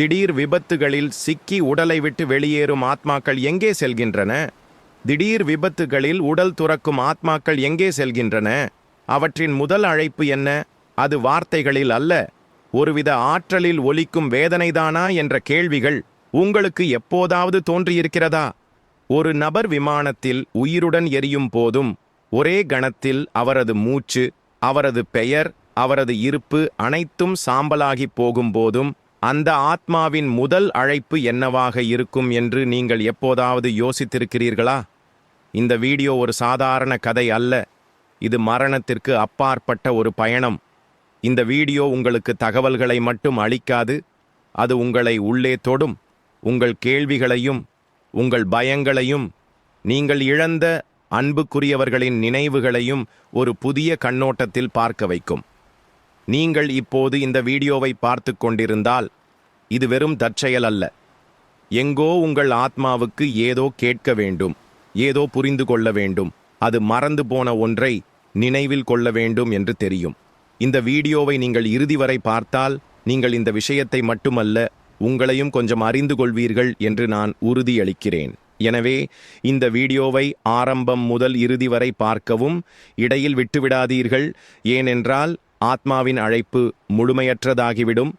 திடீர் விபத்துகளில் சிக்கி உடலை விட்டு வெளியேறும் ஆத்மாக்கள் எங்கே செல்கின்றன? திடீர் விபத்துகளில் உடல் துறக்கும் ஆத்மாக்கள் எங்கே செல்கின்றன? அவற்றின் முதல் அழைப்பு என்ன? அது வார்த்தைகளில் அல்ல. ஒருவித ஆற்றலில் ஒலிக்கும் வேதனைதானா என்ற கேள்விகள் உங்களுக்கு எப்போதாவது தோன்றியிருக்கிறதா? ஒரு நபர் விமானத்தில் உயிருடன் எரியும் போதும் ஒரே கணத்தில் அவரது மூச்சு அவரது பெயர் அவரது இருப்பு அனைத்தும் சாம்பலாகி போகும்போதும் அந்த ஆத்மாவின் முதல் அழைப்பு என்னவாக இருக்கும் என்று நீங்கள் எப்போதாவது யோசித்திருக்கிறீர்களா? இந்த வீடியோ ஒரு சாதாரண கதை அல்ல. இது மரணத்திற்கு அப்பாற்பட்ட ஒரு பயணம். இந்த வீடியோ உங்களுக்கு தகவல்களை மட்டும் அளிக்காது. அது உங்களை உள்ளே தொடும். உங்கள் கேள்விகளையும் உங்கள் பயங்களையும் நீங்கள் இழந்த அன்புக்குரியவர்களின் நினைவுகளையும் ஒரு புதிய கண்ணோட்டத்தில் பார்க்க வைக்கும். நீங்கள் இப்போது இந்த வீடியோவை பார்த்து கொண்டிருந்தால் இது வெறும் தற்செயல் அல்ல. எங்கோ உங்கள் ஆத்மாவுக்கு ஏதோ கேட்க வேண்டும் ஏதோ புரிந்து கொள்ள வேண்டும் அது மறந்து போன ஒன்றை நினைவில் கொள்ள வேண்டும் என்று தெரியும். இந்த வீடியோவை நீங்கள் இறுதி வரை பார்த்தால் நீங்கள் இந்த விஷயத்தை மட்டுமல்ல உங்களையும் கொஞ்சம் அறிந்து கொள்வீர்கள் என்று நான் உறுதியளிக்கிறேன். எனவே இந்த வீடியோவை ஆரம்பம் முதல் இறுதி வரை பார்க்கவும் இடையில் விட்டுவிடாதீர்கள் ஏனென்றால் ஆத்மாவின் அழைப்பு முழுமையற்றதாகிவிடும்.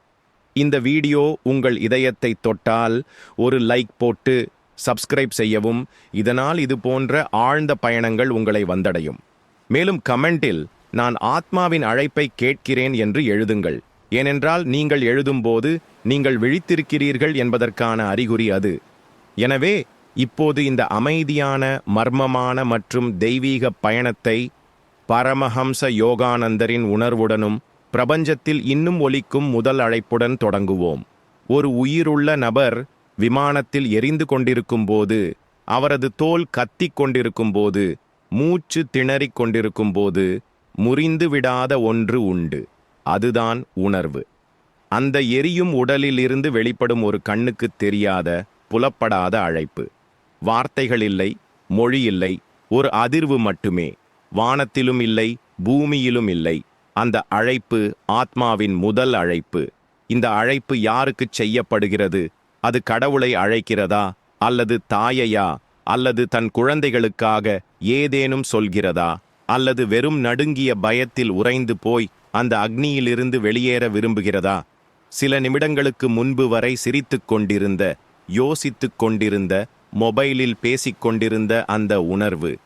இந்த வீடியோ உங்கள் இதயத்தை தொட்டால் ஒரு லைக் போட்டு சப்ஸ்கிரைப் செய்யவும் இதனால் இது போன்ற ஆழ்ந்த பயணங்கள் உங்களை வந்தடையும். மேலும் கமெண்டில் நான் ஆத்மாவின் அழைப்பை கேட்கிறேன் என்று எழுதுங்கள். ஏனென்றால் நீங்கள் எழுதும்போது நீங்கள் விழித்திருக்கிறீர்கள் என்பதற்கான அறிகுறி அது. எனவே இப்போது இந்த அமைதியான மர்மமான மற்றும் தெய்வீக பயணத்தை பரமஹம்ச யோகானந்தரின் உணர்வுடனும் பிரபஞ்சத்தில் இன்னும் ஒலிக்கும் முதல் அழைப்புடன் தொடங்குவோம். ஒரு உயிருள்ள நபர் விமானத்தில் எரிந்து கொண்டிருக்கும் போது அவரது தோல் கத்திக் கொண்டிருக்கும் போது மூச்சு திணறிக் கொண்டிருக்கும்போது முறிந்து விடாத ஒன்று உண்டு. அதுதான் உணர்வு. அந்த எரியும் உடலிலிருந்து வெளிப்படும் ஒரு கண்ணுக்கு தெரியாத புலப்படாத அழைப்பு. வார்த்தைகள் இல்லை மொழி இல்லை ஒரு அதிர்வு மட்டுமே. வானத்திலும் இல்லை பூமியிலும் இல்லை. அந்த அழைப்பு ஆத்மாவின் முதல் அழைப்பு. இந்த அழைப்பு யாருக்கு செய்யப்படுகிறது? அது கடவுளை அழைக்கிறதா? அல்லது தாயையா? அல்லது தன் குழந்தைகளுக்காக ஏதேனும் சொல்கிறதா? அல்லது வெறும் நடுங்கிய பயத்தில் உறைந்து போய் அந்த அக்னியிலிருந்து வெளியேற விரும்புகிறதா? சில நிமிடங்களுக்கு முன்பு வரை சிரித்துக் கொண்டிருந்த யோசித்துக் கொண்டிருந்த மொபைலில் பேசிக் கொண்டிருந்த அந்த உணர்வு.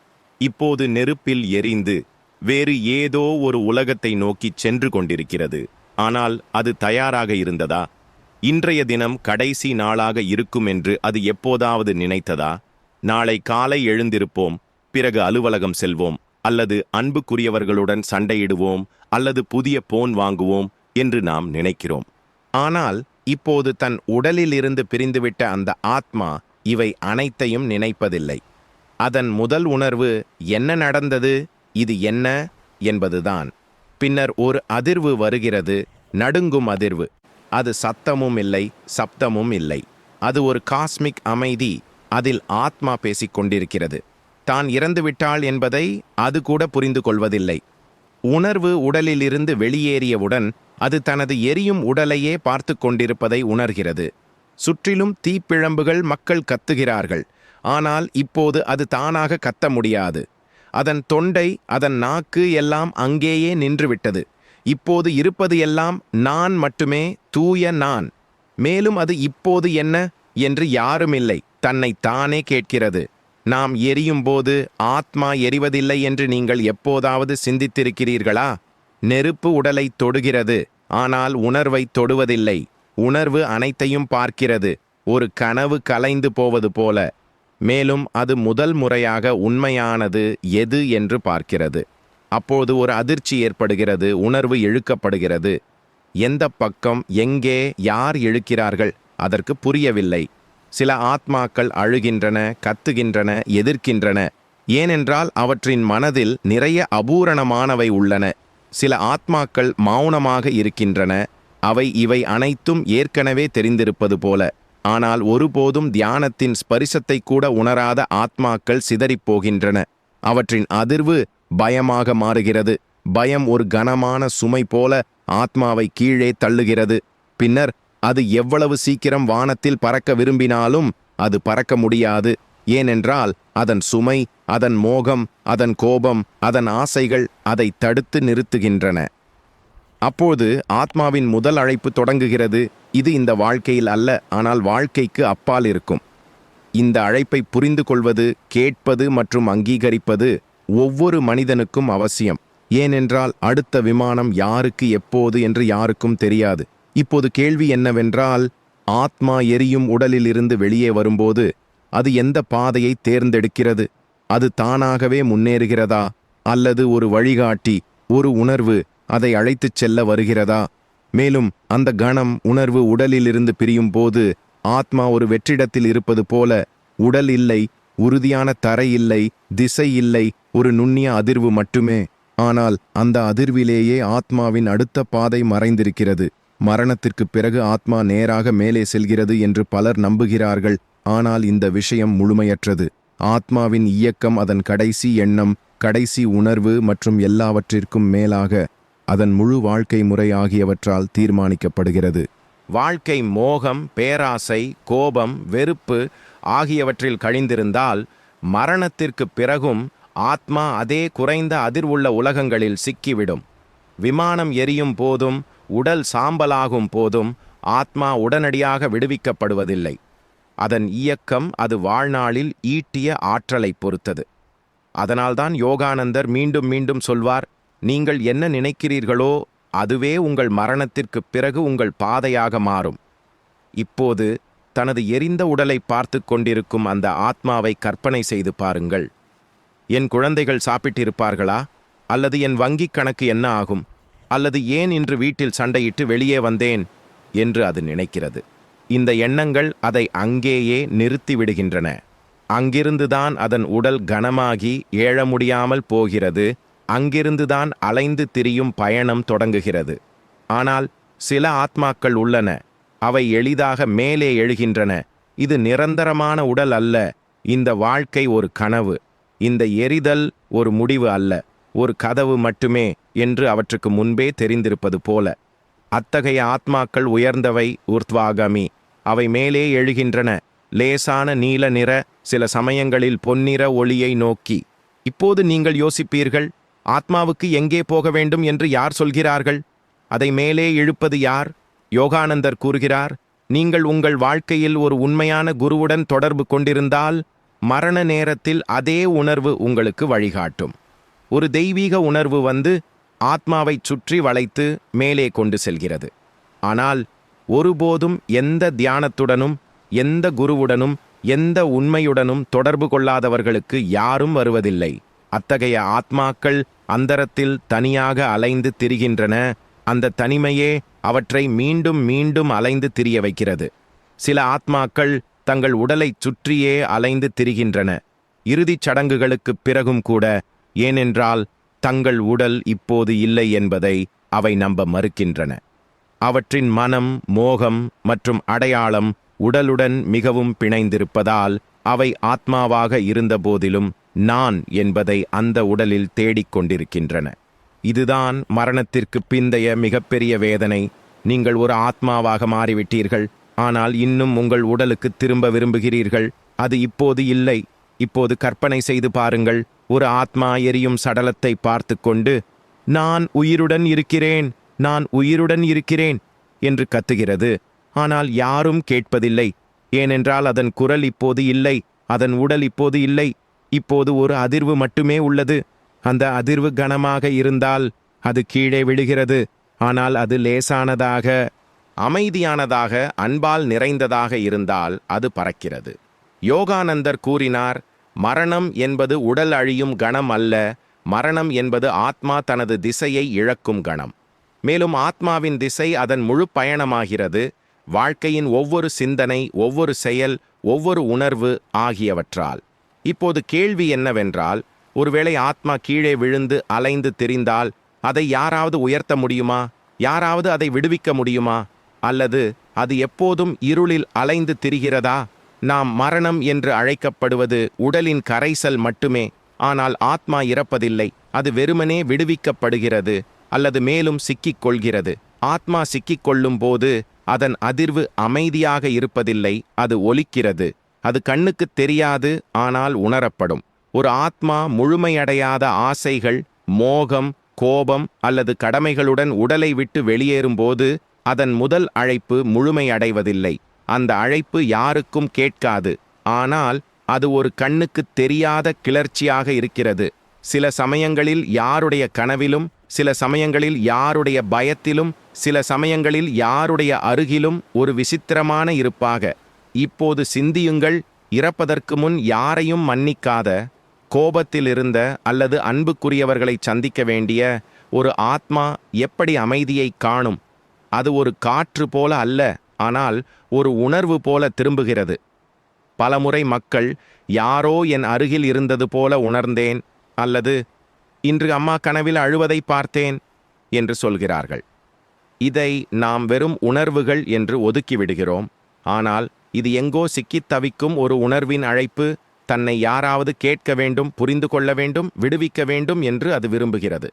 இப்போது நெருப்பில் எரிந்து வேறு ஏதோ ஒரு உலகத்தை நோக்கிச் சென்று கொண்டிருக்கிறது. ஆனால் அது தயாராக இருந்ததா? இன்றைய தினம் கடைசி நாளாக இருக்கும் என்று அது எப்போதாவது நினைத்ததா? நாளை காலை எழுந்திருப்போம் பிறகு அலுவலகம் செல்வோம் அல்லது அன்புக்குரியவர்களுடன் சண்டையிடுவோம் அல்லது புதிய போன் வாங்குவோம் என்று நாம் நினைக்கிறோம். ஆனால் இப்போது தன் உடலிலிருந்து பிரிந்துவிட்ட அந்த ஆத்மா இவை அனைத்தையும் நினைப்பதில்லை. அதன் முதல் உணர்வு என்ன நடந்தது இது என்ன என்பதுதான். பின்னர் ஒரு அதிர்வு வருகிறது நடுங்கும் அதிர்வு. அது சத்தமும் இல்லை சப்தமும் இல்லை. அது ஒரு காஸ்மிக் அமைதி அதில் ஆத்மா பேசிக் கொண்டிருக்கிறது தான் இறந்துவிட்டாள் என்பதை அது கூட புரிந்து கொள்வதில்லை உணர்வு உடலிலிருந்து வெளியேறியவுடன் அது தனது எரியும் உடலையே பார்த்து கொண்டிருப்பதை உணர்கிறது. சுற்றிலும் தீப்பிழம்புகள் மக்கள் கத்துகிறார்கள். ஆனால் இப்போது அது தானாக கத்த முடியாது. அதன் தொண்டை அதன் நாக்கு எல்லாம் அங்கேயே நின்றுவிட்டது. இப்போது இருப்பது எல்லாம் நான் மட்டுமே தூய நான். மேலும் அது இப்போது என்ன என்று யாருமில்லை தன்னை தானே கேட்கிறது. நாம் எரியும்போது ஆத்மா எரிவதில்லை என்று நீங்கள் எப்போதாவது சிந்தித்திருக்கிறீர்களா? நெருப்பு உடலை தொடுகிறது ஆனால் உணர்வை தொடுவதில்லை. உணர்வு அனைத்தையும் பார்க்கிறது. ஒரு கனவு கலைந்து போவது போல. மேலும் அது முதல் முறையாக உண்மையானது எது என்று பார்க்கிறது. அப்போது ஒரு அதிர்ச்சி ஏற்படுகிறது உணர்வு இழுக்கப்படுகிறது. எந்த பக்கம் எங்கே யார் இழுக்கிறார்கள் அதற்கு புரியவில்லை. சில ஆத்மாக்கள் அழுகின்றன கத்துகின்றன எதிர்க்கின்றன. ஏனென்றால் அவற்றின் மனதில் நிறைய அபூரணமானவை உள்ளன. சில ஆத்மாக்கள் மௌனமாக இருக்கின்றன. அவை இவை அனைத்தும் ஏற்கனவே தெரிந்திருப்பது போல. ஆனால் ஒருபோதும் தியானத்தின் ஸ்பரிசத்தை கூட உணராத ஆத்மாக்கள் சிதறிப் போகின்றன. அவற்றின் அதிர்வு பயமாக மாறுகிறது. பயம் ஒரு கனமான சுமை போல ஆத்மாவை கீழே தள்ளுகிறது. பின்னர் அது எவ்வளவு சீக்கிரம் வானத்தில் பறக்க விரும்பினாலும் அது பறக்க முடியாது. ஏனென்றால் அதன் சுமை அதன் மோகம் அதன் கோபம் அதன் ஆசைகள் அதை தடுத்து நிறுத்துகின்றன. அப்போது ஆத்மாவின் முதல் அழைப்பு தொடங்குகிறது. இது இந்த வாழ்க்கையில் அல்ல ஆனால் வாழ்க்கைக்கு அப்பால் இருக்கும். இந்த அழைப்பை புரிந்து கொள்வது கேட்பது மற்றும் அங்கீகரிப்பது ஒவ்வொரு மனிதனுக்கும் அவசியம். ஏனென்றால் அடுத்த விமானம் யாருக்கு எப்போது என்று யாருக்கும் தெரியாது. இப்போது கேள்வி என்னவென்றால் ஆத்மா எரியும் உடலிலிருந்து வெளியே வரும்போது அது எந்த பாதையை தேர்ந்தெடுக்கிறது? அது தானாகவே முன்னேறுகிறதா? அல்லது ஒரு வழிகாட்டி ஒரு உணர்வு அதை அழைத்துச் செல்ல வருகிறதா? மேலும் அந்த கணம் உணர்வு உடலிலிருந்து பிரியும் போது ஆத்மா ஒரு வெற்றிடத்தில் இருப்பது போல உடல் இல்லை உறுதியான தரை இல்லை திசை இல்லை ஒரு நுண்ணிய அதிர்வு மட்டுமே. ஆனால் அந்த அதிர்விலேயே ஆத்மாவின் அடுத்த பாதை மறைந்திருக்கிறது. மரணத்திற்கு பிறகு ஆத்மா நேராக மேலே செல்கிறது என்று பலர் நம்புகிறார்கள். ஆனால் இந்த விஷயம் முழுமையற்றது. ஆத்மாவின் இயக்கம் அதன் கடைசி எண்ணம் கடைசி உணர்வு மற்றும் எல்லாவற்றிற்கும் மேலாக அதன் முழு வாழ்க்கை முறை ஆகியவற்றால் தீர்மானிக்கப்படுகிறது. வாழ்க்கை மோகம் பேராசை கோபம் வெறுப்பு ஆகியவற்றில் கழிந்திருந்தால் மரணத்திற்கு பிறகும் ஆத்மா அதே குறைந்த அதிர்வுள்ள உலகங்களில் சிக்கிவிடும். விமானம் எரியும் போதும் உடல் சாம்பலாகும் போதும் ஆத்மா உடனடியாக விடுவிக்கப்படுவதில்லை. அதன் இயக்கம் அது வாழ்நாளில் ஈட்டிய ஆற்றலை பொறுத்தது. அதனால்தான் யோகானந்தர் மீண்டும் மீண்டும் சொல்வார் நீங்கள் என்ன நினைக்கிறீர்களோ அதுவே உங்கள் மரணத்திற்குப் பிறகு உங்கள் பாதையாக மாறும். இப்போது தனது எரிந்த உடலை பார்த்து கொண்டிருக்கும் அந்த ஆத்மாவை கற்பனை செய்து பாருங்கள். என் குழந்தைகள் சாப்பிட்டிருப்பார்களா? அல்லது என் வங்கிக் கணக்கு என்ன ஆகும்? அல்லது ஏன் இன்று வீட்டில் சண்டையிட்டு வெளியே வந்தேன்? என்று அது நினைக்கிறது. இந்த எண்ணங்கள் அதை அங்கேயே நிறுத்திவிடுகின்றன. அங்கிருந்துதான் அதன் உடல் கனமாகி ஏழ முடியாமல் போகிறது. அங்கிருந்துதான் அலைந்து திரியும் பயணம் தொடங்குகிறது. ஆனால் சில ஆத்மாக்கள் உள்ளன. அவை எளிதாக மேலே எழுகின்றன. இது நிரந்தரமான உடல் அல்ல. இந்த வாழ்க்கை ஒரு கனவு. இந்த எரிதல் ஒரு முடிவு அல்ல. ஒரு கதவு மட்டுமே என்று அவற்றுக்கு முன்பே தெரிந்திருப்பது போல. அத்தகைய ஆத்மாக்கள் உயர்ந்தவை உர்த்வாகமி. அவை மேலே எழுகின்றன. லேசான நீல நிற சில சமயங்களில் பொன்னிற ஒளியை நோக்கி. இப்போது நீங்கள் யோசிப்பீர்கள் ஆத்மாவுக்கு எங்கே போக வேண்டும் என்று யார் சொல்கிறார்கள்? அதை மேலே இழுப்பது யார்? யோகானந்தர் கூறுகிறார் நீங்கள் உங்கள் வாழ்க்கையில் ஒரு உண்மையான குருவுடன் தொடர்பு கொண்டிருந்தால் மரண நேரத்தில் அதே உணர்வு உங்களுக்கு வழிகாட்டும். ஒரு தெய்வீக உணர்வு வந்து ஆத்மாவைச் சுற்றி வளைத்து மேலே கொண்டு செல்கிறது. ஆனால் ஒருபோதும் எந்த தியானத்துடனும் எந்த குருவுடனும் எந்த உண்மையுடனும் தொடர்பு கொள்ளாதவர்களுக்கு யாரும் வருவதில்லை. அத்தகைய ஆத்மாக்கள் அந்தரத்தில் தனியாக அலைந்து திரிகின்றன. அந்த தனிமையே அவற்றை மீண்டும் மீண்டும் அலைந்து திரிய வைக்கிறது. சில ஆத்மாக்கள் தங்கள் உடலைச் சுற்றியே அலைந்து திரிகின்றன. இறுதிச் சடங்குகளுக்குப் பிறகும் கூட ஏனென்றால் தங்கள் உடல் இப்போது இல்லை என்பதை அவை நம்ப மறுக்கின்றன. அவற்றின் மனம் மோகம் மற்றும் அடையாளம் உடலுடன் மிகவும் பிணைந்திருப்பதால் அவை ஆத்மாவாக இருந்தபோதிலும் நான் என்பதை அந்த உடலில் தேடிக் கொண்டிருக்கின்றன. இதுதான் மரணத்திற்கு பிந்தைய மிகப்பெரிய வேதனை. நீங்கள் ஒரு ஆத்மாவாக மாறிவிட்டீர்கள். ஆனால் இன்னும் உங்கள் உடலுக்கு திரும்ப விரும்புகிறீர்கள். அது இப்போது இல்லை. இப்போது கற்பனை செய்து பாருங்கள். ஒரு ஆத்மா எரியும் சடலத்தை பார்த்து கொண்டு நான் உயிருடன் இருக்கிறேன். நான் உயிருடன் இருக்கிறேன் என்று கத்துகிறது. ஆனால் யாரும் கேட்பதில்லை. ஏனென்றால் அதன் குரல் இப்போது இல்லை. அதன் உடல் இப்போது இல்லை. இப்போது ஒரு அதிர்வு மட்டுமே உள்ளது. அந்த அதிர்வு கனமாக இருந்தால் அது கீழே விழுகிறது. ஆனால் அது லேசானதாக அமைதியானதாக அன்பால் நிறைந்ததாக இருந்தால் அது பறக்கிறது. யோகானந்தர் கூறினார் மரணம் என்பது உடல் அழியும் கணம் அல்ல மரணம் என்பது ஆத்மா தனது திசையை இழக்கும் கணம். மேலும் ஆத்மாவின் திசை அதன் முழு பயணமாகிறது வாழ்க்கையின் ஒவ்வொரு சிந்தனை ஒவ்வொரு செயல் ஒவ்வொரு உணர்வு ஆகியவற்றால். இப்போது கேள்வி என்னவென்றால் ஒருவேளை ஆத்மா கீழே விழுந்து அலைந்து திரிந்தால் அதை யாராவது உயர்த்த முடியுமா? யாராவது அதை விடுவிக்க முடியுமா? அல்லது அது எப்போதும் இருளில் அலைந்து திரிகிறதா? நாம் மரணம் என்று அழைக்கப்படுவது உடலின் கரைசல் மட்டுமே ஆனால் ஆத்மா இறப்பதில்லை. அது வெறுமனே விடுவிக்கப்படுகிறது அல்லது மேலும் சிக்கிக் கொள்கிறது ஆத்மா சிக்கிக் கொள்ளும் போது அதன் அதிர்வு அமைதியாக இருப்பதில்லை அது ஒலிக்கிறது. அது கண்ணுக்குத் தெரியாது ஆனால் உணரப்படும். ஒரு ஆத்மா முழுமையடையாத ஆசைகள் மோகம் கோபம் அல்லது கடமைகளுடன் உடலை விட்டு வெளியேறும்போது அதன் முதல் அழைப்பு முழுமையடைவதில்லை. அந்த அழைப்பு யாருக்கும் கேட்காது. ஆனால் அது ஒரு கண்ணுக்குத் தெரியாத கிளர்ச்சியாக இருக்கிறது. சில சமயங்களில் யாருடைய கனவிலும் சில சமயங்களில் யாருடைய பயத்திலும் சில சமயங்களில் யாருடைய அருகிலும் ஒரு விசித்திரமான இருப்பாக. இப்போது சிந்தியுங்கள் இறப்பதற்கு முன் யாரையும் மன்னிக்காத கோபத்தில் இருந்த அல்லது அன்புக்குரியவர்களை சந்திக்க வேண்டிய ஒரு ஆத்மா எப்படி அமைதியை காணும்? அது ஒரு காற்று போல அல்ல ஆனால் ஒரு உணர்வு போல திரும்புகிறது. பலமுறை மக்கள் யாரோ என் அருகில் இருந்தது போல உணர்ந்தேன் அல்லது இன்று அம்மா கனவில் அழுவதை பார்த்தேன் என்று சொல்கிறார்கள். இதை நாம் வெறும் உணர்வுகள் என்று ஒதுக்கிவிடுகிறோம் ஆனால் இது எங்கோ சிக்கித் தவிக்கும் ஒரு உணர்வின் அழைப்பு. தன்னை யாராவது கேட்க வேண்டும் புரிந்து கொள்ள வேண்டும் விடுவிக்க வேண்டும் என்று அது விரும்புகிறது.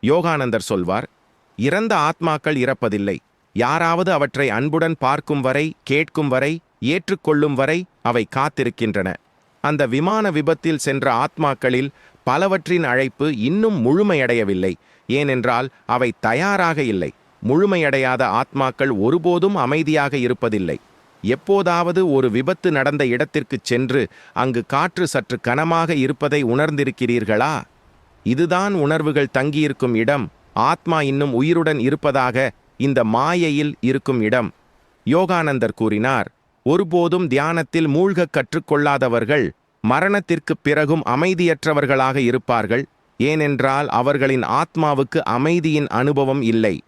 யோகானந்தர் சொல்வார் இறந்த ஆத்மாக்கள் இறப்பதில்லை. யாராவது அவற்றை அன்புடன் பார்க்கும் வரை கேட்கும் வரை ஏற்றுக்கொள்ளும் வரை அவை காத்திருக்கின்றன. அந்த விமான விபத்தில் சென்ற ஆத்மாக்களில் பலவற்றின் அழைப்பு இன்னும் முழுமையடையவில்லை. ஏனென்றால் அவை தயாராக இல்லை. முழுமையடையாத ஆத்மாக்கள் ஒருபோதும் அமைதியாக இருப்பதில்லை. எப்போதாவது ஒரு விபத்து நடந்த இடத்திற்குச் சென்று அங்கு காற்று சற்று கனமாக இருப்பதை உணர்ந்திருக்கிறீர்களா? இதுதான் உணர்வுகள் தங்கியிருக்கும் இடம். ஆத்மா இன்னும் உயிருடன் இருப்பதாக இந்த மாயையில் இருக்கும் இடம். யோகானந்தர் கூறினார் ஒருபோதும் தியானத்தில் மூழ்கக் கற்றுக்கொள்ளாதவர்கள் மரணத்திற்குப் பிறகும் அமைதியற்றவர்களாக இருப்பார்கள். ஏனென்றால் அவர்களின் ஆத்மாவுக்கு அமைதியின் அனுபவம் இல்லை.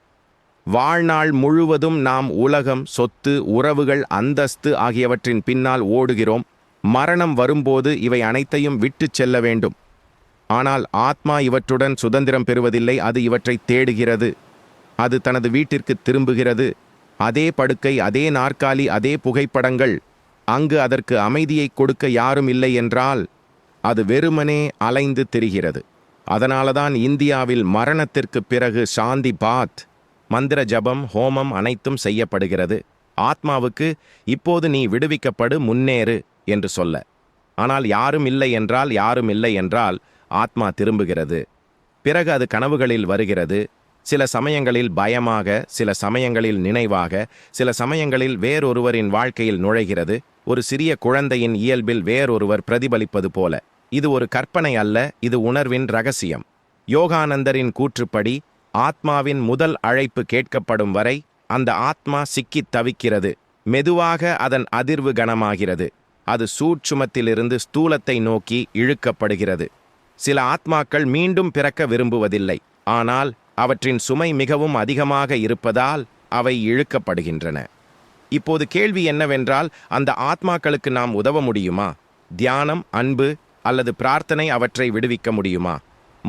வாழ்நாள் முழுவதும் நாம் உலகம் சொத்து உறவுகள் அந்தஸ்து ஆகியவற்றின் பின்னால் ஓடுகிறோம். மரணம் வரும்போது இவை அனைத்தையும் விட்டுச் செல்ல வேண்டும். ஆனால் ஆத்மா இவற்றுடன் சுதந்திரம் பெறுவதில்லை அது இவற்றை தேடுகிறது. அது தனது வீட்டிற்கு திரும்புகிறது. அதே படுக்கை அதே நாற்காலி அதே புகைப்படங்கள். அங்கு அதற்கு அமைதியை கொடுக்க யாரும் இல்லை என்றால் அது வெறுமனே அலைந்து திரிகிறது. அதனாலதான் இந்தியாவில் மரணத்திற்குப் பிறகு சாந்தி பாத் மந்திர ஜபம் ஹோமம் அனைத்தும் செய்யப்படுகிறது. ஆத்மாவுக்கு இப்போது நீ விடுவிக்கப்படு முன்னேறு என்று சொல்ல. ஆனால் யாரும் இல்லை என்றால் யாரும் இல்லை என்றால் ஆத்மா திரும்புகிறது. பிறகு அது கனவுகளில் வருகிறது. சில சமயங்களில் பயமாக சில சமயங்களில் நினைவாக சில சமயங்களில் வேறொருவரின் வாழ்க்கையில் நுழைகிறது. ஒரு சிறிய குழந்தையின் இயல்பில் வேறொருவர் பிரதிபலிப்பது போல. இது ஒரு கற்பனை அல்ல இது உணர்வின் ரகசியம். யோகானந்தரின் கூற்றுப்படி ஆத்மாவின் முதல் அழைப்பு கேட்கப்படும் வரை அந்த ஆத்மா சிக்கித் தவிக்கிறது மெதுவாக அதன் அதிர்வு கனமாகிறது. அது சூட்சுமத்திலிருந்து ஸ்தூலத்தை நோக்கி இழுக்கப்படுகிறது. சில ஆத்மாக்கள் மீண்டும் பிறக்க விரும்புவதில்லை ஆனால் அவற்றின் சுமை மிகவும் அதிகமாக இருப்பதால் அவை இழுக்கப்படுகின்றன. இப்போது கேள்வி என்னவென்றால் அந்த ஆத்மாக்களுக்கு நாம் உதவ முடியுமா? தியானம் அன்பு அல்லது பிரார்த்தனை அவற்றை விடுவிக்க முடியுமா?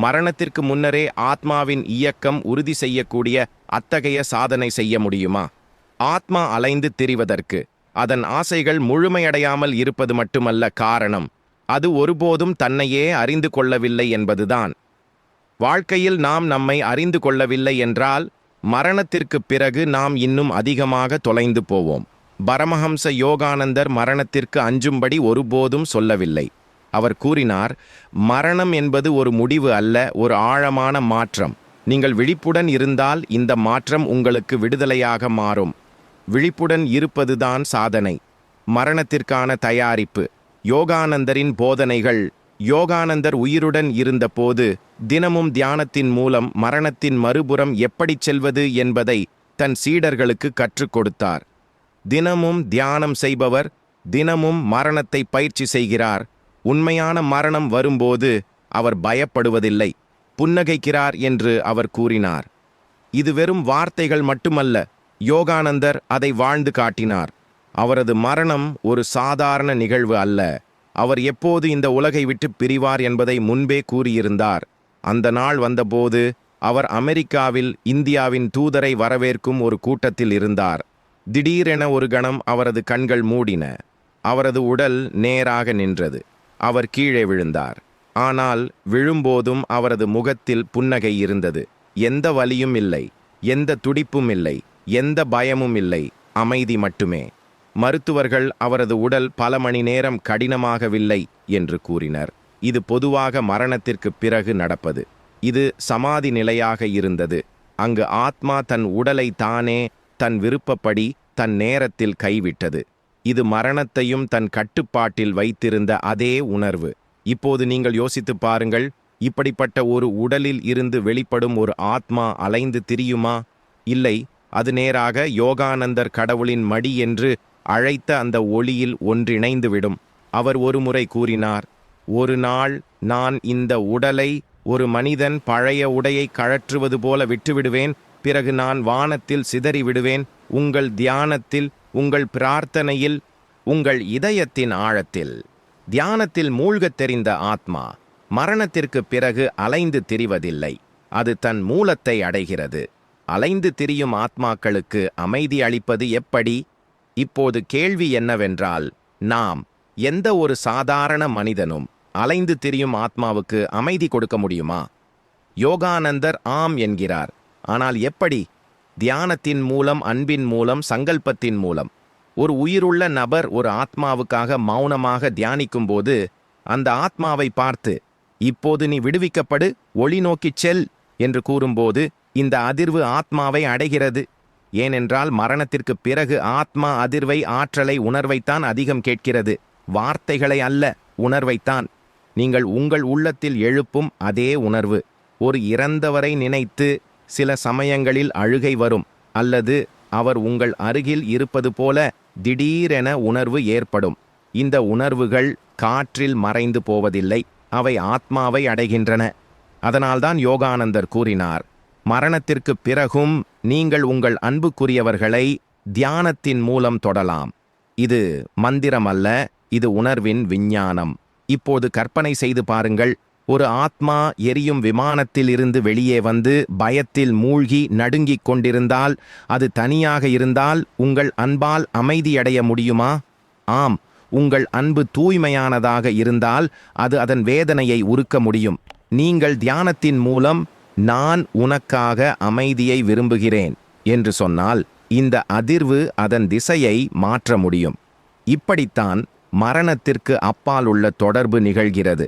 மரணத்திற்கு முன்னரே ஆத்மாவின் இயக்கம் உறுதி செய்யக்கூடிய அத்தகைய சாதனை செய்ய முடியுமா? ஆத்மா அலைந்து திரிவதற்கு அதன் ஆசைகள் முழுமையடையாமல் இருப்பது மட்டுமல்ல காரணம். அது ஒருபோதும் தன்னையே அறிந்து கொள்ளவில்லை என்பதுதான். வாழ்க்கையில் நாம் நம்மை அறிந்து கொள்ளவில்லை என்றால் மரணத்திற்குப் பிறகு நாம் இன்னும் அதிகமாக தொலைந்து போவோம். பரமஹம்ச யோகானந்தர் மரணத்திற்கு அஞ்சும்படி ஒருபோதும் சொல்லவில்லை. அவர் கூறினார் மரணம் என்பது ஒரு முடிவு அல்ல ஒரு ஆழமான மாற்றம். நீங்கள் விழிப்புடன் இருந்தால் இந்த மாற்றம் உங்களுக்கு விடுதலையாக மாறும். விழிப்புடன் இருப்பதுதான் சாதனை. மரணத்திற்கான தயாரிப்பு. யோகானந்தரின் போதனைகள். யோகானந்தர் உயிருடன் இருந்தபோது தினமும் தியானத்தின் மூலம் மரணத்தின் மறுபுறம் எப்படிச் செல்வது என்பதை தன் சீடர்களுக்கு கற்றுக் கொடுத்தார். தினமும் தியானம் செய்பவர் தினமும் மரணத்தை பயிற்சி செய்கிறார். உண்மையான மரணம் வரும்போது அவர் பயப்படுவதில்லை. புன்னகைக்கிறார் என்று அவர் கூறினார். இது வெறும் வார்த்தைகள் மட்டுமல்ல யோகானந்தர் அதை வாழ்ந்து காட்டினார். அவரது மரணம் ஒரு சாதாரண நிகழ்வு அல்ல. அவர் எப்போது இந்த உலகை விட்டு பிரிவார் என்பதை முன்பே கூறியிருந்தார். அந்த நாள் வந்தபோது அவர் அமெரிக்காவில் இந்தியாவின் தூதரை வரவேற்கும் ஒரு கூட்டத்தில் இருந்தார். திடீரென ஒரு கணம் அவரது கண்கள் மூடின. அவரது உடல் நேராக நின்றது. அவர் கீழே விழுந்தார். ஆனால் விழும்போதும் அவரது முகத்தில் புன்னகை இருந்தது. எந்த வலியும் இல்லை எந்த துடிப்பும் இல்லை எந்த பயமும் இல்லை அமைதி மட்டுமே. மருத்துவர்கள் அவரது உடல் பல மணி நேரம் கடினமாகவில்லை என்று கூறினர். இது பொதுவாக மரணத்திற்கு பிறகு நடப்பது. இது சமாதி நிலையாக இருந்தது. அங்கு ஆத்மா தன் உடலை தானே தன் விருப்பப்படி தன் நேரத்தில் கைவிட்டது. இது மரணத்தையும் தன் கட்டுப்பாட்டில் வைத்திருந்த அதே உணர்வு. இப்போது நீங்கள் யோசித்துப் பாருங்கள் இப்படிப்பட்ட ஒரு உடலில் இருந்து வெளிப்படும் ஒரு ஆத்மா அலைந்து திரியுமா? இல்லை அது நேராக யோகானந்தர் கடவுளின் மடி என்று அழைத்த அந்த ஒளியில் ஒன்றிணைந்துவிடும். அவர் ஒருமுறை கூறினார் ஒரு நாள் நான் இந்த உடலை ஒரு மனிதன் பழைய உடையை கழற்றுவது போல விட்டுவிடுவேன் பிறகு நான் வானத்தில் சிதறி விடுவேன் உங்கள் தியானத்தில் உங்கள் பிரார்த்தனையில் உங்கள் இதயத்தின் ஆழத்தில். தியானத்தில் மூழ்கத் தெரிந்த ஆத்மா மரணத்திற்கு பிறகு அலைந்து திரிவதில்லை. அது தன் மூலத்தை அடைகிறது. அலைந்து திரியும் ஆத்மாக்களுக்கு அமைதி அளிப்பது எப்படி? இப்போது கேள்வி என்னவென்றால் நாம் எந்த ஒரு சாதாரண மனிதனும் அலைந்து திரியும் ஆத்மாவுக்கு அமைதி கொடுக்க முடியுமா? யோகானந்தர் ஆம் என்கிறார். ஆனால் எப்படி? தியானத்தின் மூலம் அன்பின் மூலம் சங்கல்பத்தின் மூலம். ஒரு உயிருள்ள நபர் ஒரு ஆத்மாவுக்காக மௌனமாக தியானிக்கும்போது அந்த ஆத்மாவை பார்த்து இப்போது நீ விடுவிக்கப்படு ஒளி நோக்கிச் செல் என்று கூறும்போது இந்த அதிர்வு ஆத்மாவை அடைகிறது. ஏனென்றால் மரணத்திற்கு பிறகு ஆத்மா அதிர்வை ஆற்றலை உணர்வைத்தான் அதிகம் கேட்கிறது. வார்த்தைகளை அல்ல உணர்வைத்தான். நீங்கள் உங்கள் உள்ளத்தில் எழுப்பும் அதே உணர்வு. ஒரு இறந்தவரை நினைத்து சில சமயங்களில் அழுகை வரும் அல்லது அவர் உங்கள் அருகில் இருப்பது போல திடீரென உணர்வு ஏற்படும். இந்த உணர்வுகள் காற்றில் மறைந்து போவதில்லை அவை ஆத்மாவை அடைகின்றன. அதனால்தான் யோகானந்தர் கூறினார் மரணத்திற்கு பிறகும் நீங்கள் உங்கள் அன்புக்குரியவர்களை தியானத்தின் மூலம் தொடலாம். இது மந்திரம் அல்ல இது உணர்வின் விஞ்ஞானம். இப்போது கற்பனை செய்து பாருங்கள் ஒரு ஆத்மா எரியும் விமானத்தில் இருந்து வெளியே வந்து பயத்தில் மூழ்கி நடுங்கிக் கொண்டிருந்தால் அது தனியாக இருந்தால் உங்கள் அன்பால் அமைதியடைய முடியுமா? ஆம் உங்கள் அன்பு தூய்மையானதாக இருந்தால் அது அதன் வேதனையை உருக்க முடியும். நீங்கள் தியானத்தின் மூலம் நான் உனக்காக அமைதியை விரும்புகிறேன் என்று சொன்னால் இந்த அதிர்வு அதன் திசையை மாற்ற முடியும். இப்படித்தான் மரணத்திற்கு அப்பால் உள்ள தொடர்பு நிகழ்கிறது.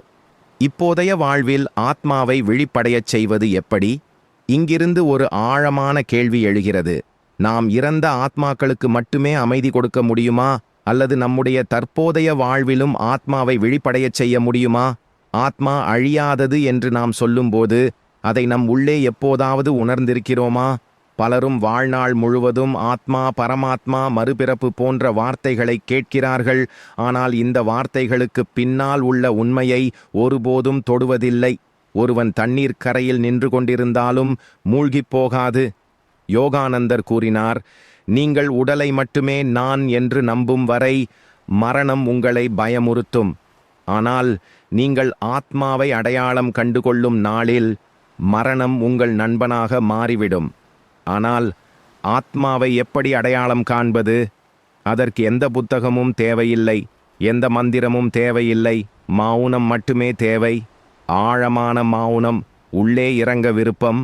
இப்போதைய வாழ்வில் ஆத்மாவை விழிப்படையச் செய்வது எப்படி? இங்கிருந்து ஒரு ஆழமான கேள்வி எழுகிறது. நாம் இறந்த ஆத்மாக்களுக்கு மட்டுமே அமைதி கொடுக்க முடியுமா? அல்லது நம்முடைய தற்போதைய வாழ்விலும் ஆத்மாவை விழிப்படையச் செய்ய முடியுமா? ஆத்மா அழியாதது என்று நாம் சொல்லும்போது அதை நம் உள்ளே எப்போதாவது உணர்ந்திருக்கிறோமா? பலரும் வாழ்நாள் முழுவதும் ஆத்மா பரமாத்மா மறுபிறப்பு போன்ற வார்த்தைகளை கேட்கிறார்கள். ஆனால் இந்த வார்த்தைகளுக்கு பின்னால் உள்ள உண்மையை ஒருபோதும் தொடுவதில்லை. ஒருவன் தண்ணீர் கரையில் நின்று கொண்டிருந்தாலும் மூழ்கிப் போகாது. யோகானந்தர் கூறினார் நீங்கள் உடலை மட்டுமே நான் என்று நம்பும் வரை மரணம் உங்களை பயமுறுத்தும். ஆனால் நீங்கள் ஆத்மாவை அடையாளம் கண்டுகொள்ளும் நாளில் மரணம் உங்கள் நண்பனாக மாறிவிடும். ஆனால் ஆத்மாவை எப்படி அடையாளம் காண்பது? அதற்கு எந்த புத்தகமும் தேவையில்லை எந்த மந்திரமும் தேவையில்லை மௌனம் மட்டுமே தேவை. ஆழமான மௌனம் உள்ளே இறங்க விருப்பம்.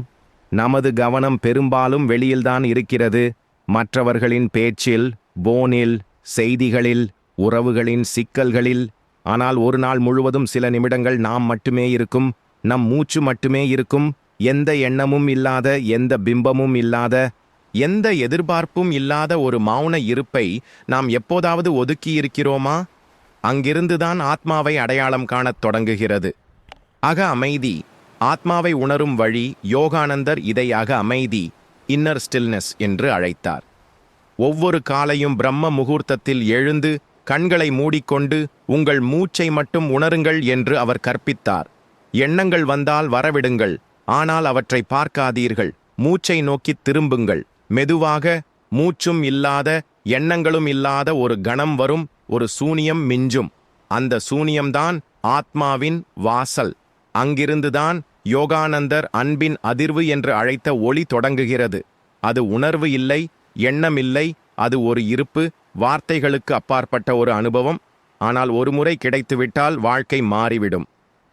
நமது கவனம் பெரும்பாலும் வெளியில்தான் இருக்கிறது. மற்றவர்களின் பேச்சில் போனில் செய்திகளில் உறவுகளின் சிக்கல்களில் ஆனால் ஒரு நாள் முழுவதும் சில நிமிடங்கள் நாம் மட்டுமே இருக்கும் நம் மூச்சு மட்டுமே இருக்கும். எந்த எண்ணமும் இல்லாத எந்த பிம்பமும் இல்லாத எந்த எதிர்பார்ப்பும் இல்லாத ஒரு மௌன இருப்பை நாம் எப்போதாவது ஒதுக்கி இருக்கிறோமா அங்கிருந்துதான் ஆத்மாவை அடையாளம் காணத் தொடங்குகிறது. அக அமைதி. ஆத்மாவை உணரும் வழி யோகானந்தர் இதை அக அமைதி இன்னர் ஸ்டில்னஸ் என்று அழைத்தார். ஒவ்வொரு காலையும் பிரம்ம முகூர்த்தத்தில் எழுந்து கண்களை மூடிக்கொண்டு உங்கள் மூச்சை மட்டும் உணருங்கள் என்று அவர் கற்பித்தார். எண்ணங்கள் வந்தால் வரவிடுங்கள். ஆனால் அவற்றை பார்க்காதீர்கள். மூச்சை நோக்கி திரும்புங்கள். மெதுவாக மூச்சும் இல்லாத எண்ணங்களும் இல்லாத ஒரு கணம் வரும் ஒரு சூனியம் மிஞ்சும். அந்த சூனியம்தான் ஆத்மாவின் வாசல். அங்கிருந்துதான் யோகானந்தர் அன்பின் அதிர்வு என்று அழைத்த ஒளி தொடங்குகிறது. அது உணர்வு இல்லை எண்ணமில்லை அது ஒரு இருப்பு வார்த்தைகளுக்கு அப்பாற்பட்ட ஒரு அனுபவம். ஆனால் ஒருமுறை கிடைத்துவிட்டால் வாழ்க்கை மாறிவிடும்.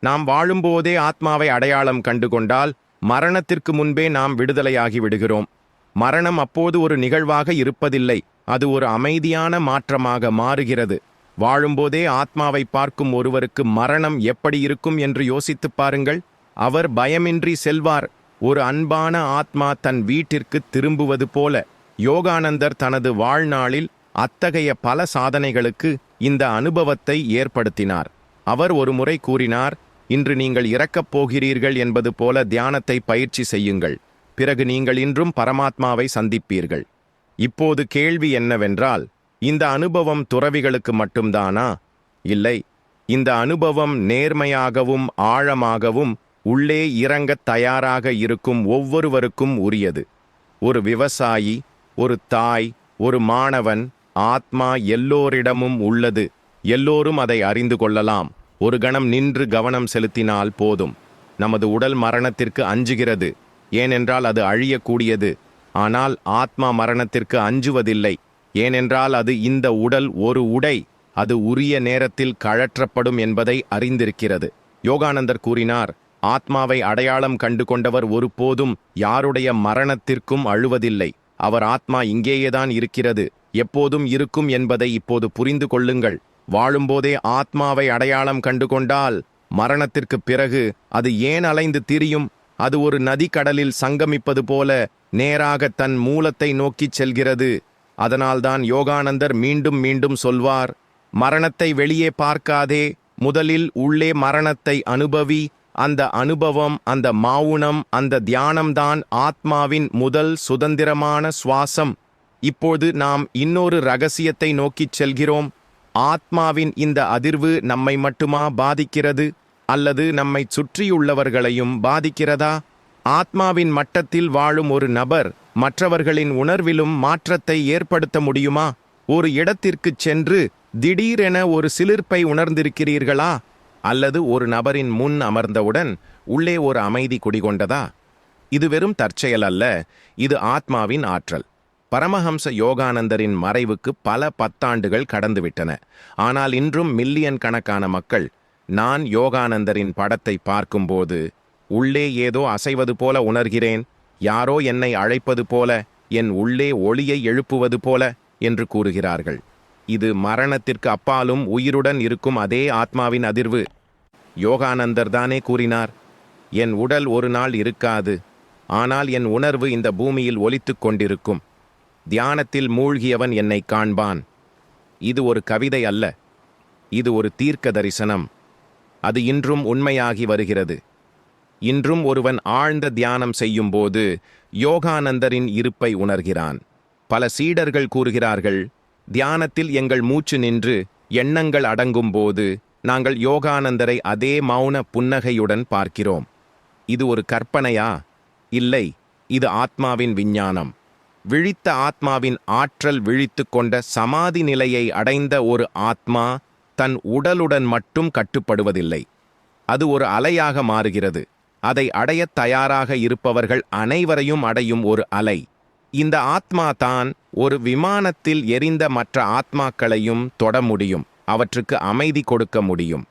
நாம் வாழும்போதே ஆத்மாவை அடையாளம் கண்டு கொண்டால் மரணத்திற்கு முன்பே நாம் விடுதலையாகி விடுகிறோம். மரணம் அப்போது ஒரு நிகழ்வாக இருப்பதில்லை. அது ஒரு அமைதியான மாற்றமாக மாறுகிறது. வாழும்போதே ஆத்மாவை பார்க்கும் ஒருவருக்கு மரணம் எப்படி இருக்கும் என்று யோசித்துப் பாருங்கள். அவர் பயமின்றி செல்வார். ஒரு அன்பான ஆத்மா தன் வீட்டிற்கு திரும்புவது போல. யோகானந்தர் தனது வாழ்நாளில் அத்தகைய பல சாதனைகளுக்கு இந்த அனுபவத்தை ஏற்படுத்தினார். அவர் ஒருமுறை கூறினார் இன்று நீங்கள் இறக்கப் போகிறீர்கள் என்பது போல தியானத்தை பயிற்சி செய்யுங்கள். பிறகு நீங்கள் இன்றும் பரமாத்மாவை சந்திப்பீர்கள். இப்போது கேள்வி என்னவென்றால் இந்த அனுபவம் துறவிகளுக்கு மட்டும்தானா? இல்லை இந்த அனுபவம் நேர்மையாகவும் ஆழமாகவும் உள்ளே இறங்கத் தயாராக இருக்கும் ஒவ்வொருவருக்கும் உரியது. ஒரு விவசாயி ஒரு தாய் ஒரு மாணவன் ஆத்மா எல்லோரிடமும் உள்ளது. எல்லோரும் அதை அறிந்து கொள்ளலாம். ஒரு கணம் நின்று கவனம் செலுத்தினால் போதும். நமது உடல் மரணத்திற்கு அஞ்சுகிறது. ஏனென்றால் அது அழியக்கூடியது. ஆனால் ஆத்மா மரணத்திற்கு அஞ்சுவதில்லை. ஏனென்றால் அது இந்த உடல் ஒரு உடை. அது உரிய நேரத்தில் கழற்றப்படும் என்பதை அறிந்திருக்கிறது. யோகானந்தர் கூறினார் ஆத்மாவை அடையாளம் கண்டு கொண்டவர் ஒருபோதும் யாருடைய மரணத்திற்கும் அழுவதில்லை. அவர் ஆத்மா இங்கேயேதான் இருக்கிறது. எப்போதும் இருக்கும் என்பதை இப்போது புரிந்து கொள்ளுங்கள். வாழும்போதே ஆத்மாவை அடையாளம் கண்டு கொண்டால் மரணத்திற்குப் பிறகு அது ஏன் அலைந்து திரியும்? அது ஒரு நதிக்கடலில் கடலில் சங்கமிப்பது போல நேராக தன் மூலத்தை நோக்கிச் செல்கிறது. அதனால்தான் யோகானந்தர் மீண்டும் மீண்டும் சொல்வார் மரணத்தை வெளியே பார்க்காதே முதலில் உள்ளே மரணத்தை அனுபவி அந்த அனுபவம் அந்த மாவுணம் அந்த தியானம்தான் ஆத்மாவின் முதல் சுதந்திரமான சுவாசம். இப்போது நாம் இன்னொரு ரகசியத்தை நோக்கிச் செல்கிறோம் ஆத்மாவின் இந்த அதிர்வு நம்மை மட்டுமா பாதிக்கிறது? அல்லது நம்மை சுற்றியுள்ளவர்களையும் பாதிக்கிறதா? ஆத்மாவின் மட்டத்தில் வாழும் ஒரு நபர் மற்றவர்களின் உணர்விலும் மாற்றத்தை ஏற்படுத்த முடியுமா? ஒரு இடத்திற்குச் சென்று திடீரென ஒரு சிலிர்ப்பை உணர்ந்திருக்கிறீர்களா? அல்லது ஒரு நபரின் முன் அமர்ந்தவுடன் உள்ளே ஒரு அமைதி குடிகொண்டதா? இது வெறும் தற்செயல் அல்ல இது ஆத்மாவின் ஆற்றல். பரமஹம்ச யோகானந்தரின் மறைவுக்கு பல பத்தாண்டுகள் கடந்துவிட்டன. ஆனால் இன்றும் மில்லியன் கணக்கான மக்கள் நான் யோகானந்தரின் படத்தை பார்க்கும்போது உள்ளே ஏதோ அசைவது போல உணர்கிறேன் யாரோ என்னை அழைப்பது போல என் உள்ளே ஒளியை எழுப்புவது போல என்று கூறுகிறார்கள். இது மரணத்திற்கு அப்பாலும் உயிருடன் இருக்கும் அதே ஆத்மாவின் அதிர்வு. யோகானந்தர் தானே கூறினார் என் உடல் ஒரு நாள் இருக்காது ஆனால் என் உணர்வு இந்த பூமியில் ஒலித்துக் கொண்டிருக்கும். தியானத்தில் மூழ்கியவன் என்னை காண்பான். இது ஒரு கவிதை அல்ல. இது ஒரு தீர்க்க தரிசனம். அது இன்றும் உண்மையாகி வருகிறது. இன்றும் ஒருவன் ஆழ்ந்த தியானம் செய்யும்போது யோகானந்தரின் இருப்பை உணர்கிறான். பல சீடர்கள் கூறுகிறார்கள் தியானத்தில் எங்கள் மூச்சு நின்று எண்ணங்கள் அடங்கும்போது நாங்கள் யோகானந்தரை அதே மௌன புன்னகையுடன் பார்க்கிறோம். இது ஒரு கற்பனையா? இல்லை இது ஆத்மாவின் விஞ்ஞானம். விழித்த ஆத்மாவின் ஆற்றல் விழித்து கொண்ட சமாதி நிலையை அடைந்த ஒரு ஆத்மா தன் உடலுடன் மட்டும் கட்டுப்படுவதில்லை. அது ஒரு அலையாக மாறுகிறது. அதை அடையத் தயாராக இருப்பவர்கள் அனைவரையும் அடையும் ஒரு அலை. இந்த ஆத்மா தான் ஒரு விமானத்தில் எரிந்த மற்ற ஆத்மாக்களையும் தொட முடியும். அவற்றுக்கு அமைதி கொடுக்க முடியும்.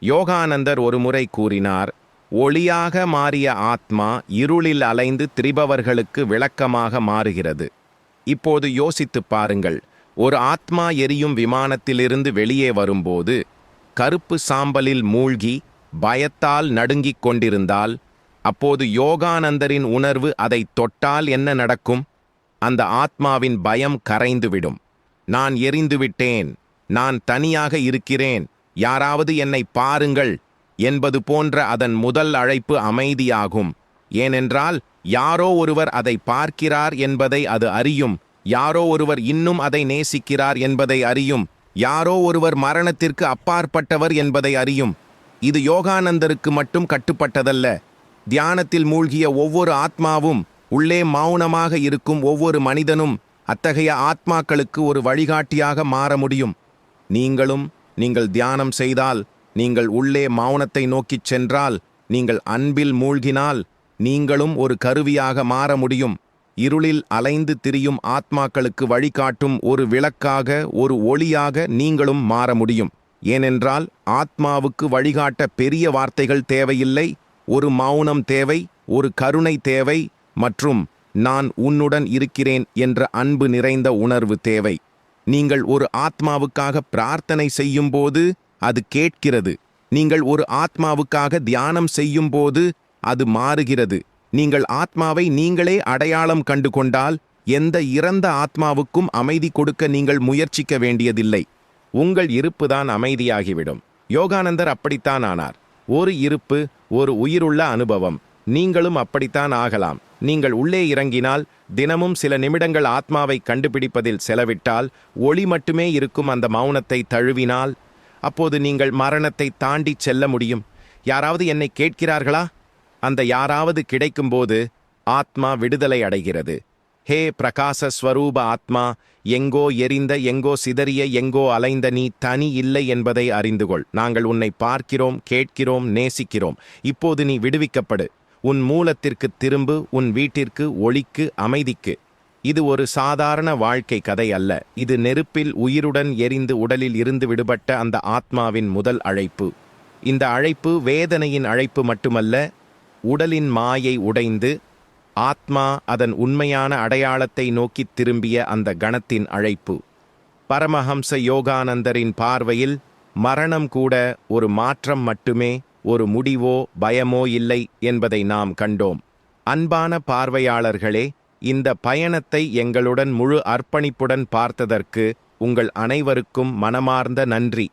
யோகானந்தர் ஒருமுறை கூறினார் ஒளியாக மாறிய ஆத்மா இருளில் அலைந்து திரிபவர்களுக்கு விளக்கமாக மாறுகிறது. இப்போது யோசித்துப் பாருங்கள் ஒரு ஆத்மா எரியும் விமானத்திலிருந்து வெளியே வரும்போது கருப்பு சாம்பலில் மூழ்கி பயத்தால் நடுங்கிக் கொண்டிருந்தால் அப்போது யோகானந்தரின் உணர்வு அதை தொட்டால் என்ன நடக்கும்? அந்த ஆத்மாவின் பயம் கரைந்துவிடும். நான் எரிந்துவிட்டேன் நான் தனியாக இருக்கிறேன் யாராவது என்னை பாருங்கள் என்பது போன்ற அதன் முதல் அழைப்பு அமைதியாகும். ஏனென்றால் யாரோ ஒருவர் அதை பார்க்கிறார் என்பதை அது அறியும். யாரோ ஒருவர் இன்னும் அதை நேசிக்கிறார் என்பதை அறியும். யாரோ ஒருவர் மரணத்திற்கு அப்பாற்பட்டவர் என்பதை அறியும். இது யோகானந்தருக்கு மட்டும் கட்டுப்பட்டதல்ல. தியானத்தில் மூழ்கிய ஒவ்வொரு ஆத்மாவும் உள்ளே மௌனமாக இருக்கும் ஒவ்வொரு மனிதனும் அத்தகைய ஆத்மாக்களுக்கு ஒரு வழிகாட்டியாக மாற முடியும். நீங்களும் நீங்கள் தியானம் செய்தால் நீங்கள் உள்ளே மௌனத்தை நோக்கிச் சென்றால் நீங்கள் அன்பில் மூழ்கினால் நீங்களும் ஒரு கருவியாக மாற முடியும். இருளில் அலைந்து திரியும் ஆத்மாக்களுக்கு வழிகாட்டும் ஒரு விளக்காக ஒரு ஒளியாக நீங்களும் மாற முடியும். ஏனென்றால் ஆத்மாவுக்கு வழிகாட்ட பெரிய வார்த்தைகள் தேவையில்லை ஒரு மௌனம் தேவை ஒரு கருணை தேவை மற்றும் நான் உன்னுடன் இருக்கிறேன் என்ற அன்பு நிறைந்த உணர்வு தேவை. நீங்கள் ஒரு ஆத்மாவுக்காக பிரார்த்தனை செய்யும்போது அது கேட்கிறது. நீங்கள் ஒரு ஆத்மாவுக்காக தியானம் செய்யும்போது அது மாறுகிறது. நீங்கள் ஆத்மாவை நீங்களே அடையாளம் கண்டு கொண்டால் எந்த இறந்த ஆத்மாவுக்கும் அமைதி கொடுக்க நீங்கள் முயற்சிக்க வேண்டியதில்லை. உங்கள் இருப்புதான் அமைதியாகிவிடும். யோகானந்தர் அப்படித்தான் ஆனார். ஒரு இருப்பு ஒரு உயிருள்ள அனுபவம். நீங்களும் அப்படித்தான் ஆகலாம். நீங்கள் உள்ளே இறங்கினால் தினமும் சில நிமிடங்கள் ஆத்மாவை கண்டுபிடிப்பதில் செலவிட்டால் ஒளி மட்டுமே இருக்கும் அந்த மௌனத்தை தழுவினால் அப்போது நீங்கள் மரணத்தை தாண்டி செல்ல முடியும். யாராவது என்னை கேட்கிறார்களா? அந்த யாராவது கிடைக்கும்போது ஆத்மா விடுதலை அடைகிறது. ஹே பிரகாச ஸ்வரூப ஆத்மா எங்கோ எரிந்த எங்கோ சிதறிய எங்கோ அலைந்த நீ தனி இல்லை என்பதை அறிந்து கொள். நாங்கள் உன்னை பார்க்கிறோம் கேட்கிறோம் நேசிக்கிறோம். இப்போது நீ விடுவிக்கப்படு. உன் மூலத்திற்கு திரும்பு உன் வீட்டிற்கு ஒளிக்கு அமைதிக்கு. இது ஒரு சாதாரண வாழ்க்கை கதை அல்ல. இது நெருப்பில் உயிருடன் எரிந்து உடலில் இருந்து விடுபட்ட அந்த ஆத்மாவின் முதல் அழைப்பு. இந்த அழைப்பு வேதனையின் அழைப்பு மட்டுமல்ல உடலின் மாயை உடைந்து ஆத்மா அதன் உண்மையான அடையாளத்தை நோக்கித் திரும்பிய அந்த கணத்தின் அழைப்பு. பரமஹம்ச யோகானந்தரின் பார்வையில் மரணம் கூட ஒரு மாற்றம் மட்டுமே ஒரு முடிவோ பயமோ இல்லை என்பதை நாம் கண்டோம். அன்பான பார்வையாளர்களே இந்த பயணத்தை எங்களுடன் முழு அர்ப்பணிப்புடன் பார்த்ததற்கு உங்கள் அனைவருக்கும் மனமார்ந்த நன்றி.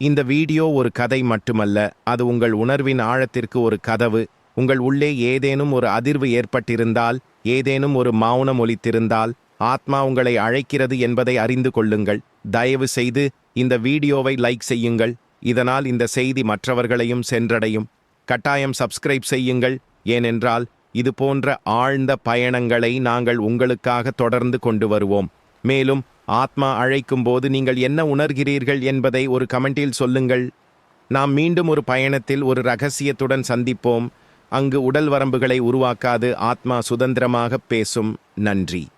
இந்த வீடியோ ஒரு கதை மட்டுமல்ல அது உங்கள் உணர்வின் ஆழத்திற்கு ஒரு கதவு. உங்கள் உள்ளே ஏதேனும் ஒரு அதிர்வு ஏற்பட்டிருந்தால் ஏதேனும் ஒரு மௌனம் ஒலித்திருந்தால் ஆத்மா உங்களை அழைக்கிறது என்பதை அறிந்து கொள்ளுங்கள். தயவு செய்து இந்த வீடியோவை லைக் செய்யுங்கள். இதனால் இந்த செய்தி மற்றவர்களையும் சென்றடையும். கட்டாயம் சப்ஸ்கிரைப் செய்யுங்கள். ஏனென்றால் இது போன்ற ஆழ்ந்த பயணங்களை நாங்கள் உங்களுக்காக தொடர்ந்து கொண்டு வருவோம். மேலும் ஆத்மா அழைக்கும் போது நீங்கள் என்ன உணர்கிறீர்கள் என்பதை ஒரு கமெண்டில் சொல்லுங்கள். நாம் மீண்டும் ஒரு பயணத்தில் ஒரு ரகசியத்துடன் சந்திப்போம். அங்கு உடல் வரம்புகளை உருவாக்காது ஆத்மா சுதந்திரமாக பேசும். நன்றி.